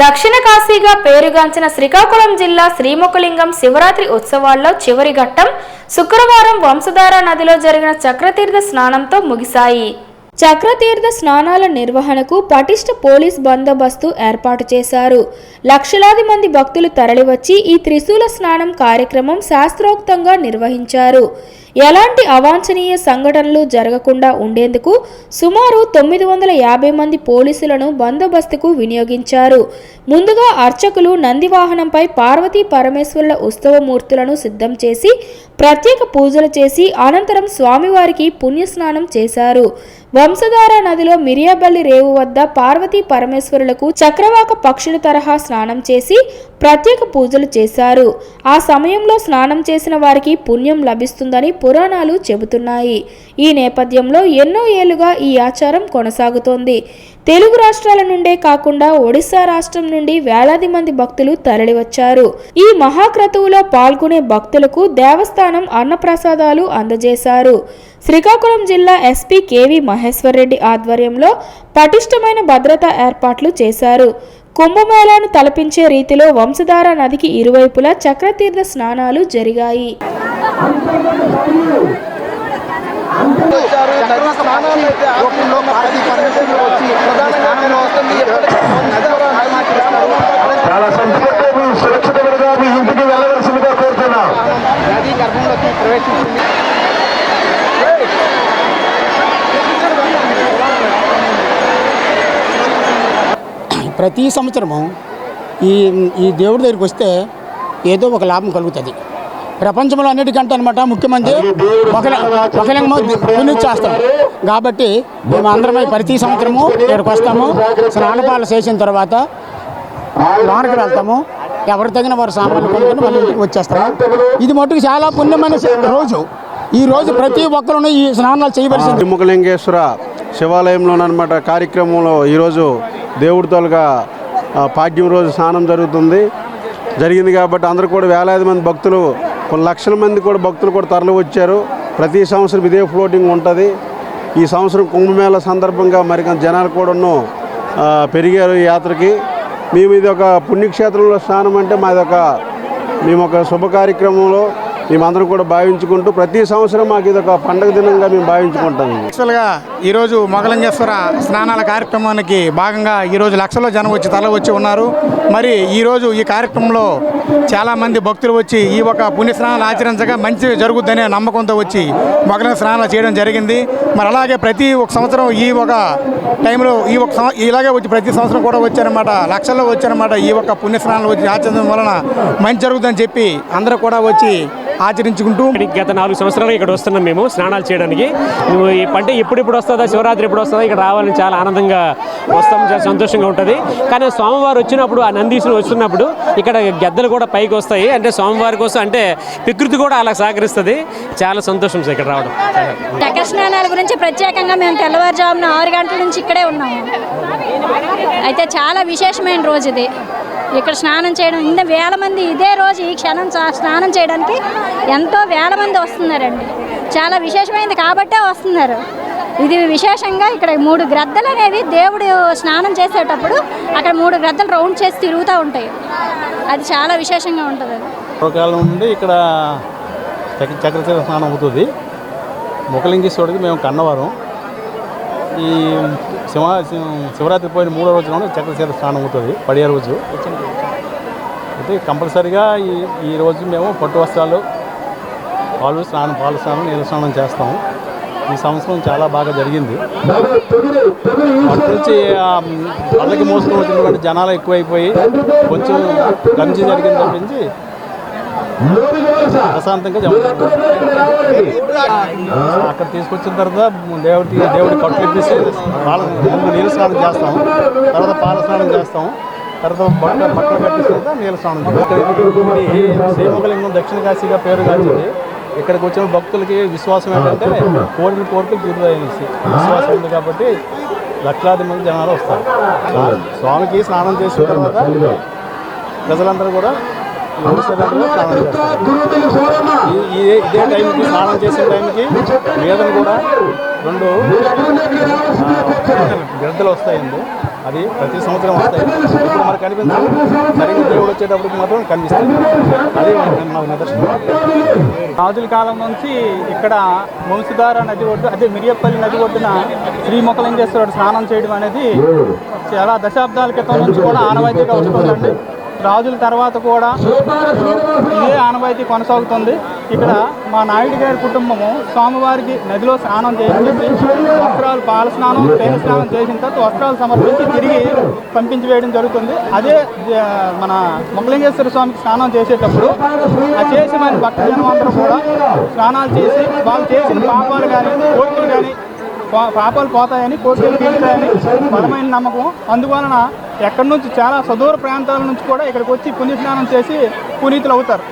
దక్షిణ కాశీగా పేరుగాంచిన శ్రీకాకుళం జిల్లా శ్రీముఖలింగం శివరాత్రి ఉత్సవాల్లో చివరి ఘట్టం శుక్రవారం వంశధార నదిలో జరిగిన చక్రతీర్థ స్నానంతో ముగిశాయి. చక్రతీర్థ స్నానాల నిర్వహణకు పటిష్ట పోలీస్ బందోబస్తు ఏర్పాటు చేశారు. లక్షలాది మంది భక్తులు తరలివచ్చి ఈ త్రిశూల స్నానం కార్యక్రమం శాస్త్రోక్తంగా నిర్వహించారు. ఎలాంటి అవాంఛనీయ సంఘటనలు జరగకుండా ఉండేందుకు సుమారు తొమ్మిది వందల యాభై మంది పోలీసులను బందోబస్తుకు వినియోగించారు. ముందుగా అర్చకులు నంది వాహనంపై పార్వతీ పరమేశ్వరుల ఉత్సవమూర్తులను సిద్ధం చేసి ప్రత్యేక పూజలు చేసి అనంతరం స్వామివారికి పుణ్యస్నానం చేశారు. వంశధార నదిలో మిరియాబల్లి రేవు వద్ద పార్వతీ పరమేశ్వరులకు చక్రవాక పక్షుల తరహా స్నానం చేసి ప్రత్యేక పూజలు చేశారు. ఆ సమయంలో స్నానం చేసిన వారికి పుణ్యం లభిస్తుందని పురాణాలు చెబుతున్నాయి. ఈ నేపథ్యంలో ఎన్నో ఏళ్ళుగా ఈ ఆచారం కొనసాగుతోంది. తెలుగు రాష్ట్రాల నుండే కాకుండా ఒడిశా రాష్ట్రం నుండి వేలాది మంది భక్తులు తరలివచ్చారు. ఈ మహాక్రతువులో పాల్గొనే భక్తులకు దేవస్థానం అన్నప్రసాదాలు అందజేశారు. శ్రీకాకుళం జిల్లా ఎస్పీ కేవి మహేశ్వర్ రెడ్డి ఆధ్వర్యంలో పటిష్టమైన భద్రతా ఏర్పాట్లు చేశారు. కుంభమేళాను తలపించే రీతిలో వంశధార నదికి ఇరువైపులా చక్రతీర్థ స్నానాలు జరిగాయి. చాలా మీ సురక్షితంగా మీ ఇంటికి వెళ్ళవలసిందిగా కోరుతున్నాం. నది గర్భంలోకి ప్రవేశించింది ప్రతి సంవత్సరము ఈ ఈ దేవుడి దగ్గరికి వస్తే ఏదో ఒక లాభం కలుగుతుంది. ప్రపంచంలో అన్నిటికంటే అనమాట ముఖ్యమంత్రి ఒకరి ఒకరిమో చేస్తాం కాబట్టి మేము అందరమై ప్రతి సంవత్సరము ఇక్కడికి వస్తాము. స్నానపాలు చేసిన తర్వాత లోనకి వెళ్తాము. ఎవరు తగిన వారు సామాన్లు కొనుక్కొని మళ్ళీ ఇంటికి వచ్చేస్తాము. ఇది మటుకు చాలా పుణ్యమైన రోజు. ఈ రోజు ప్రతి ఒక్కరు ఈ స్నానాలు చేయవలసింది. త్రిముఖలింగేశ్వర శివాలయంలోనమాట కార్యక్రమంలో ఈరోజు దేవుడి తోలుగా ఆ, పాడ్యం రోజు స్నానం జరుగుతుంది. జరిగింది కాబట్టి అందరూ కూడా వేలాది మంది భక్తులు కొన్ని లక్షల మంది కూడా భక్తులు కూడా తరలి వచ్చారు. ప్రతి సంవత్సరం ఇదే ఫ్లోటింగ్ ఉంటుంది. ఈ సంవత్సరం కుంభమేళ సందర్భంగా మరికొంత జనాలు కూడాను పెరిగారు ఈ యాత్రకి. మేము ఇది ఒక పుణ్యక్షేత్రంలో స్నానం అంటే మాది ఒక మేము ఒక శుభ కార్యక్రమంలో మేమందరం కూడా భావించుకుంటూ ప్రతి సంవత్సరం మాకు ఇది ఒక పండగ దినంగా మేము భావించుకుంటాము యాక్చువల్గా ఈరోజు మొగలింగేశ్వర స్నానాల కార్యక్రమానికి భాగంగా ఈరోజు లక్షలో జనం వచ్చి తల వచ్చి ఉన్నారు. మరి ఈరోజు ఈ కార్యక్రమంలో చాలామంది భక్తులు వచ్చి ఈ ఒక పుణ్య స్నానాలు ఆచరించగా మంచి జరుగుద్దనే నమ్మకంతో వచ్చి మొగలింగ స్నానాలు చేయడం జరిగింది. మరి అలాగే ప్రతి ఒక సంవత్సరం ఈ ఒక టైంలో ఈ ఒక సంవ- ఇలాగే వచ్చి ప్రతి సంవత్సరం కూడా వచ్చారనమాట లక్షల్లో వచ్చారనమాట ఈ ఒక పుణ్య స్నానాలు వచ్చి ఆచరించడం వలన మంచి జరుగుతుందని చెప్పి అందరూ కూడా వచ్చి ఆచరించుకుంటూ గత నాలుగు సంవత్సరాలు ఇక్కడ వస్తున్నాం మేము స్నానాలు చేయడానికి. ఈ పంట ఎప్పుడెప్పుడు వస్తుందా శివరాత్రి ఎప్పుడు వస్తుందా ఇక్కడ రావాలని చాలా ఆనందంగా వస్తాం. చాలా సంతోషంగా ఉంటుంది. కానీ స్వామివారు వచ్చినప్పుడు ఆ నందీశ్వరుడు వస్తున్నప్పుడు ఇక్కడ గద్దలు కూడా పైకి వస్తాయి. అంటే స్వామివారి కోసం అంటే ప్రకృతి కూడా అలా సహకరిస్తుంది. చాలా సంతోషం సార్ ఇక్కడ రావడం. చక్ర స్నానాల గురించి ప్రత్యేకంగా మేము తెల్లవారుజామున ఆరు గంటల నుంచి ఇక్కడే ఉన్నాము. అయితే చాలా విశేషమైన రోజు ఇది. ఇక్కడ స్నానం చేయడం ఇంత వేల మంది ఇదే రోజు ఈ క్షణం స్నానం చేయడానికి ఎంతో వేల మంది వస్తున్నారండి. చాలా విశేషమైనది కాబట్టే వస్తున్నారు. ఇది విశేషంగా ఇక్కడ మూడు గ్రద్దలు అనేవి దేవుడు స్నానం చేసేటప్పుడు అక్కడ మూడు గ్రద్దలు రౌండ్ చేసి తిరుగుతూ ఉంటాయి. అది చాలా విశేషంగా ఉంటుంది. పూర్వకాలం నుండి ఇక్కడ చక్ర చక్రతీర్థ స్నానం అవుతుంది. ముఖలింగేశ్వరుడికి మేము కన్నవారం. ఈ శివ శివరాత్రి పోయిన మూడో రోజున చక్రతీర్థ స్నానం అవుతుంది. పడియ రోజు. అయితే కంపల్సరిగా ఈ ఈ రోజు మేము పట్టు వస్త్రాలు పాలు స్నానం పాలు స్నానం నీళ్ళ స్నానం చేస్తాము. ఈ సంవత్సరం చాలా బాగా జరిగింది. అక్కడి నుంచి వాళ్ళకి మోసుకొని వచ్చినటువంటి జనాలు ఎక్కువైపోయి కొంచెం గంజి జరిగింది తప్పించి ప్రశాంతంగా అక్కడ తీసుకొచ్చిన తర్వాత దేవుడి దేవుడి కట్లు ఇప్పేసి పాల ముందు నీళ్ళ స్నానం చేస్తాం. తర్వాత పాల స్నానం చేస్తాం. తర్వాత బట్ట బట్టలు కట్టేసిన తర్వాత నీళ్ళ స్నానం చేస్తాం. శ్రీముఖలింగం దక్షిణ కాశీగా పేరు కాల్చింది ఇక్కడికి వచ్చిన భక్తులకి విశ్వాసం ఏంటంటే కోరికలు కోరికలు తీరుతాయనేసి. విశ్వాసం ఉంది కాబట్టి లక్షలాది మంది జనాలు వస్తారు. స్వామికి స్నానం చేసిన తర్వాత ప్రజలందరూ కూడా ఇదే టైంకి స్నానం చేసే టైంకి మీదన కూడా రెండు బిడ్డలు వస్తాయండి అది ప్రతి సంవత్సరం వస్తాయి. ఇప్పుడు మనకు కనిపించదు. సరిగ్గా దేవుడు వచ్చేటప్పటికి మాత్రం కనిపిస్తుంది. అది మాకు నిదర్శనం. రాజుల కాలం నుంచి ఇక్కడ వంశధార నది ఒడ్డు అదే మిరియపల్లి నది ఒడ్డున శ్రీ మొక్కలింగేశ్వరుడు స్నానం చేయడం అనేది చాలా దశాబ్దాల క్రితం నుంచి కూడా ఆనవాయితీగా వస్తుందండి రాజుల తర్వాత కూడా ఇదే ఆనవాయితీ కొనసాగుతుంది. ఇక్కడ మా నాయుడు గారి కుటుంబము స్వామివారికి నదిలో స్నానం చేయించి వస్త్రాలు పాల స్నానం తేనె స్నానం చేసిన తర్వాత వస్త్రాలు సమర్పించి తిరిగి పంపించి వేయడం జరుగుతుంది. అదే మన మొక్కలింగేశ్వర స్వామికి స్నానం చేసేటప్పుడు ఆ చేసి మన భక్త జనం అందరూ కూడా స్నానాలు చేసి వాళ్ళు చేసిన పాపాలు కానీ కోర్టులు కానీ పా- పాపాలు పోతాయని కోర్టులు తీరుతాయని బలమైన నమ్మకం. అందువలన ఎక్కడి నుంచి చాలా సుదూర ప్రాంతాల నుంచి కూడా ఇక్కడికి వచ్చి పుణ్యస్నానం చేసి పునీతులు అవుతారు.